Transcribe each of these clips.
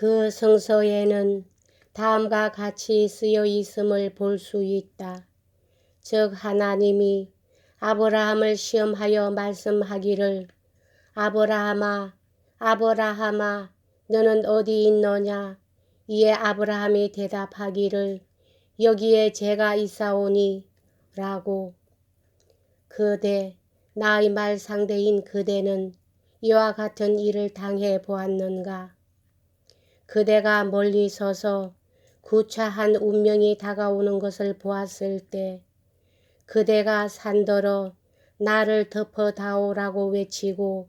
그 성서에는 다음과 같이 쓰여 있음을 볼 수 있다. 즉 하나님이 아브라함을 시험하여 말씀하기를 아브라함아 아브라함아 너는 어디 있느냐? 이에 아브라함이 대답하기를 여기에 제가 있사오니 라고. 그대 나의 말 상대인 그대는 이와 같은 일을 당해 보았는가 그대가 멀리 서서 구차한 운명이 다가오는 것을 보았을 때 그대가 산더러 나를 덮어다오라고 외치고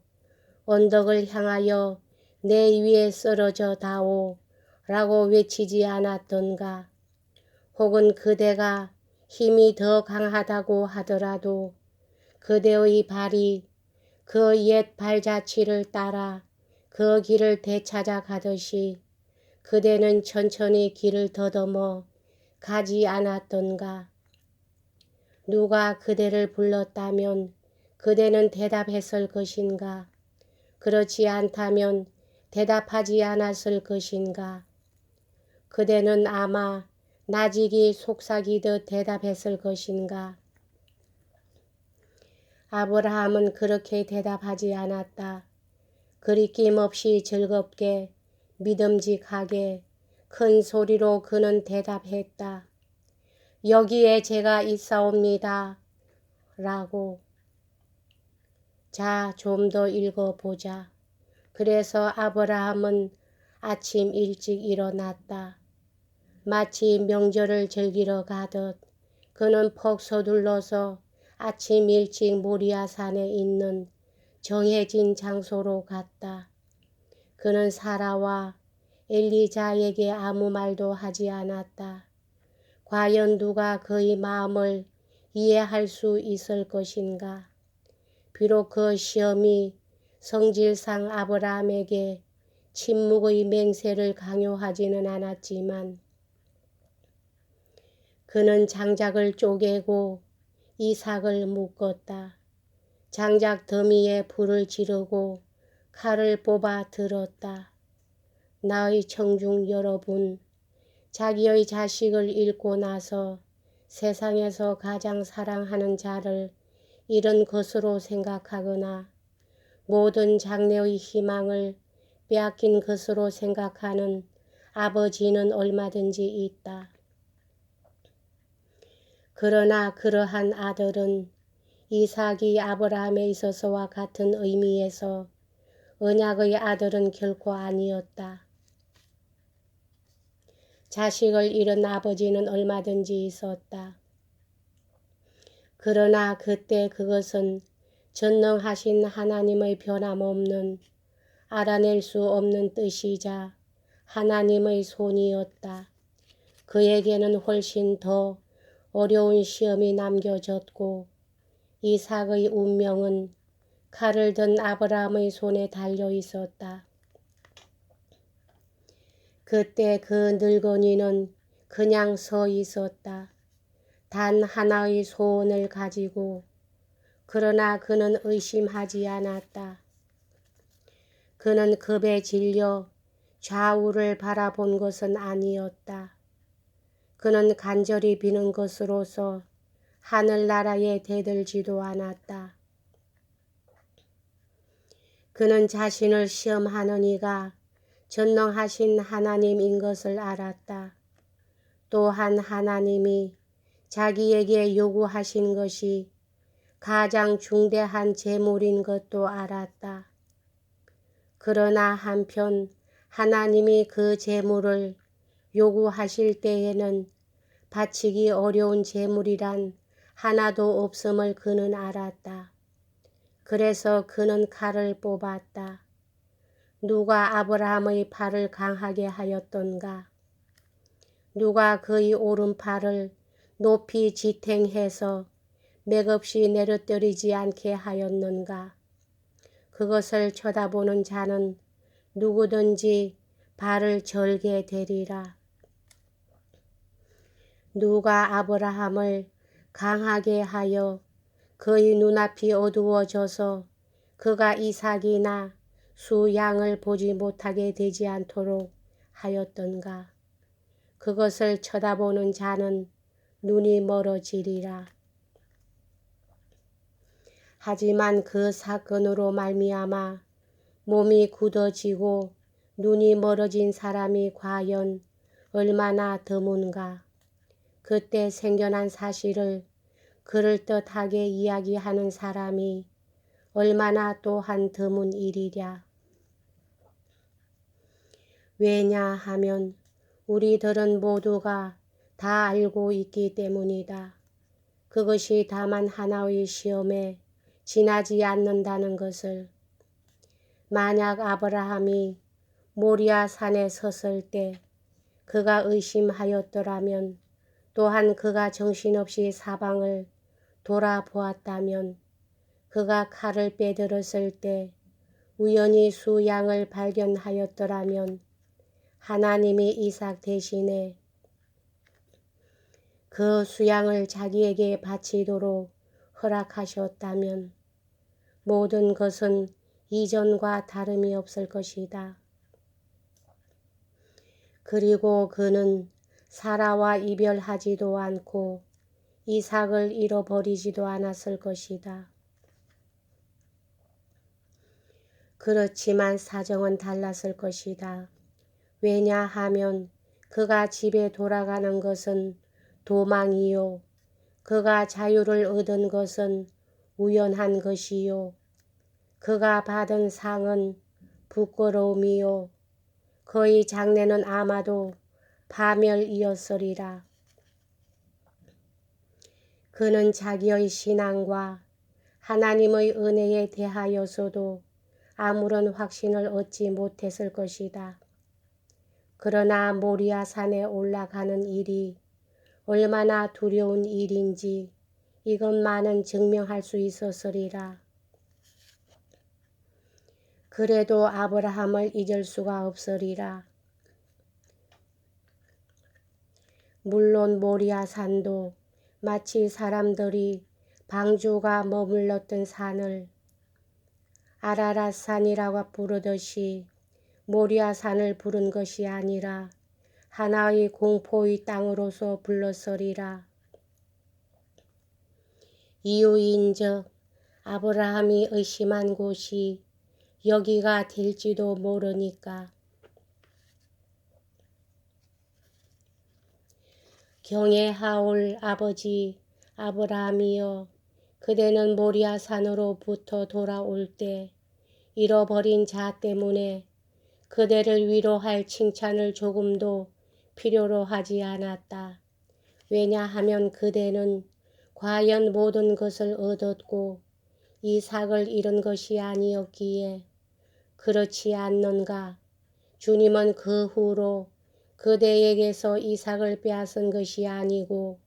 언덕을 향하여 내 위에 쓰러져 다오 라고 외치지 않았던가. 혹은 그대가 힘이 더 강하다고 하더라도 그대의 발이 그 옛 발자취를 따라 그 길을 되찾아 가듯이 그대는 천천히 길을 더듬어 가지 않았던가. 누가 그대를 불렀다면 그대는 대답했을 것인가. 그렇지 않다면 대답하지 않았을 것인가. 그대는 아마 나직이 속삭이듯 대답했을 것인가. 아브라함은 그렇게 대답하지 않았다. 그리 낌 없이 즐겁게 믿음직하게 큰 소리로 그는 대답했다. 여기에 제가 있사옵니다. 라고. 자, 좀 더 읽어보자. 그래서 아브라함은 아침 일찍 일어났다. 마치 명절을 즐기러 가듯 그는 퍽 서둘러서 아침 일찍 모리아산에 있는 정해진 장소로 갔다. 그는 사라와 엘리자에게 아무 말도 하지 않았다. 과연 누가 그의 마음을 이해할 수 있을 것인가? 비록 그 시험이 성질상 아브라함에게 침묵의 맹세를 강요하지는 않았지만 그는 장작을 쪼개고 이삭을 묶었다. 장작 더미에 불을 지르고 칼을 뽑아 들었다. 나의 청중 여러분, 자기의 자식을 잃고 나서 세상에서 가장 사랑하는 자를 잃은 것으로 생각하거나 모든 장래의 희망을 빼앗긴 것으로 생각하는 아버지는 얼마든지 있다. 그러나 그러한 아들은 이삭이 아브라함에 있어서와 같은 의미에서 언약의 아들은 결코 아니었다. 자식을 잃은 아버지는 얼마든지 있었다. 그러나 그때 그것은 전능하신 하나님의 변함없는 알아낼 수 없는 뜻이자 하나님의 손이었다. 그에게는 훨씬 더 어려운 시험이 남겨졌고 이삭의 운명은 칼을 든 아브라함의 손에 달려 있었다. 그때 그 늙은이는 그냥 서 있었다. 단 하나의 소원을 가지고 그러나 그는 의심하지 않았다. 그는 급에 질려 좌우를 바라본 것은 아니었다. 그는 간절히 비는 것으로서 하늘나라에 대들지도 않았다. 그는 자신을 시험하는 이가 전능하신 하나님인 것을 알았다. 또한 하나님이 자기에게 요구하신 것이 가장 중대한 재물인 것도 알았다. 그러나 한편 하나님이 그 재물을 요구하실 때에는 바치기 어려운 재물이란 하나도 없음을 그는 알았다. 그래서 그는 칼을 뽑았다. 누가 아브라함의 팔을 강하게 하였던가? 누가 그의 오른팔을 높이 지탱해서 맥없이 내려뜨리지 않게 하였는가? 그것을 쳐다보는 자는 누구든지 발을 절게 되리라. 누가 아브라함을 강하게 하여 그의 눈앞이 어두워져서 그가 이삭이나 수 양을 보지 못하게 되지 않도록 하였던가. 그것을 쳐다보는 자는 눈이 멀어지리라. 하지만 그 사건으로 말미암아 몸이 굳어지고 눈이 멀어진 사람이 과연 얼마나 드문가. 그때 생겨난 사실을 그럴듯하게 이야기하는 사람이 얼마나 또한 드문 일이랴. 왜냐 하면 우리들은 모두가 다 알고 있기 때문이다. 그것이 다만 하나의 시험에 지나지 않는다는 것을 만약 아브라함이 모리아 산에 섰을 때 그가 의심하였더라면 또한 그가 정신없이 사방을 돌아보았다면 그가 칼을 빼들었을 때 우연히 수양을 발견하였더라면 하나님이 이삭 대신에 그 수양을 자기에게 바치도록 허락하셨다면 모든 것은 이전과 다름이 없을 것이다. 그리고 그는 사라와 이별하지도 않고 이삭을 잃어버리지도 않았을 것이다. 그렇지만 사정은 달랐을 것이다. 왜냐하면 그가 집에 돌아가는 것은 도망이요. 그가 자유를 얻은 것은 우연한 것이요. 그가 받은 상은 부끄러움이요. 그의 장래는 아마도 파멸이었으리라. 그는 자기의 신앙과 하나님의 은혜에 대하여서도 아무런 확신을 얻지 못했을 것이다. 그러나 모리아 산에 올라가는 일이 얼마나 두려운 일인지 이것만은 증명할 수 있었으리라. 그래도 아브라함을 잊을 수가 없으리라. 물론 모리아 산도 마치 사람들이 방주가 머물렀던 산을 아라랏 산이라고 부르듯이 모리아 산을 부른 것이 아니라 하나의 공포의 땅으로서 불렀으리라. 이유인즉 아브라함이 의심한 곳이 여기가 될지도 모르니까. 경애하올 아버지 아브라함이여 그대는 모리아 산으로부터 돌아올 때 잃어버린 자 때문에 그대를 위로할 칭찬을 조금도 필요로 하지 않았다. 왜냐하면 그대는 과연 모든 것을 얻었고 이삭을 잃은 것이 아니었기에 그렇지 않는가. 주님은 그 후로 그대에게서 이삭을 빼앗은 것이 아니고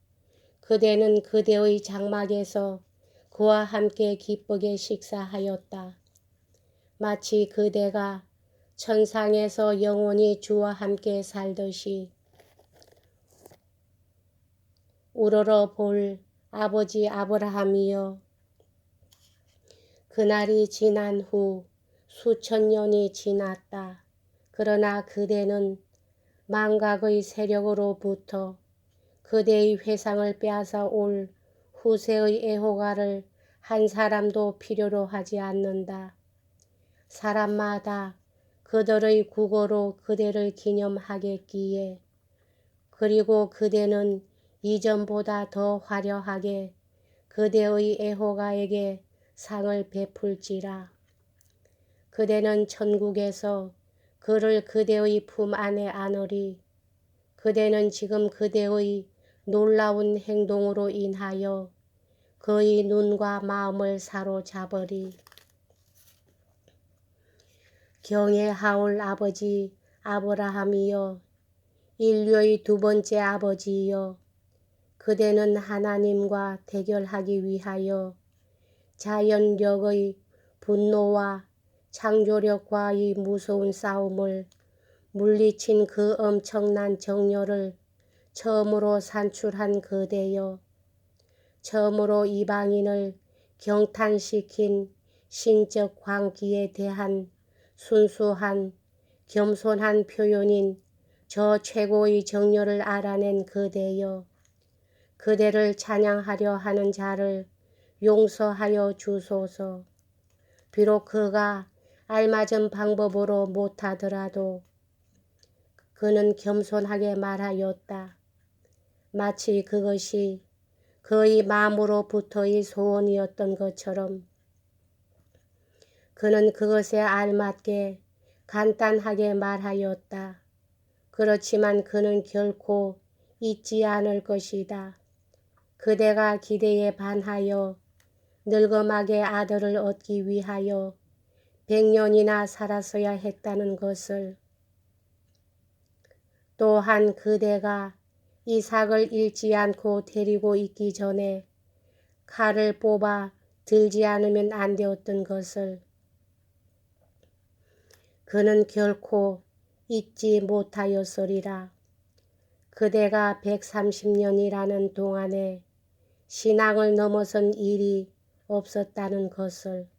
그대는 그대의 장막에서 그와 함께 기쁘게 식사하였다. 마치 그대가 천상에서 영원히 주와 함께 살듯이 우러러 볼 아버지 아브라함이여 그날이 지난 후 수천 년이 지났다. 그러나 그대는 망각의 세력으로부터 그대의 회상을 빼앗아 올 후세의 애호가를 한 사람도 필요로 하지 않는다. 사람마다 그들의 국어로 그대를 기념하겠기에 그리고 그대는 이전보다 더 화려하게 그대의 애호가에게 상을 베풀지라. 그대는 천국에서 그를 그대의 품 안에 안으리. 그대는 지금 그대의 놀라운 행동으로 인하여 그의 눈과 마음을 사로잡으리. 경애하올 아버지 아브라함이여 인류의 두 번째 아버지여 그대는 하나님과 대결하기 위하여 자연력의 분노와 창조력과의 무서운 싸움을 물리친 그 엄청난 정열을 처음으로 산출한 그대여 처음으로 이방인을 경탄시킨 신적 광기에 대한 순수한 겸손한 표현인 저 최고의 정료를 알아낸 그대여 그대를 찬양하려 하는 자를 용서하여 주소서. 비록 그가 알맞은 방법으로 못하더라도 그는 겸손하게 말하였다. 마치 그것이 그의 마음으로부터의 소원이었던 것처럼 그는 그것에 알맞게 간단하게 말하였다. 그렇지만 그는 결코 잊지 않을 것이다. 그대가 기대에 반하여 늙어막의 아들을 얻기 위하여 백년이나 살았어야 했다는 것을. 또한 그대가 이삭을 잃지 않고 데리고 있기 전에 칼을 뽑아 들지 않으면 안 되었던 것을. 그는 결코 잊지 못하였으리라. 그대가 130년이라는 동안에 신앙을 넘어선 일이 없었다는 것을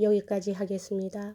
여기까지 하겠습니다.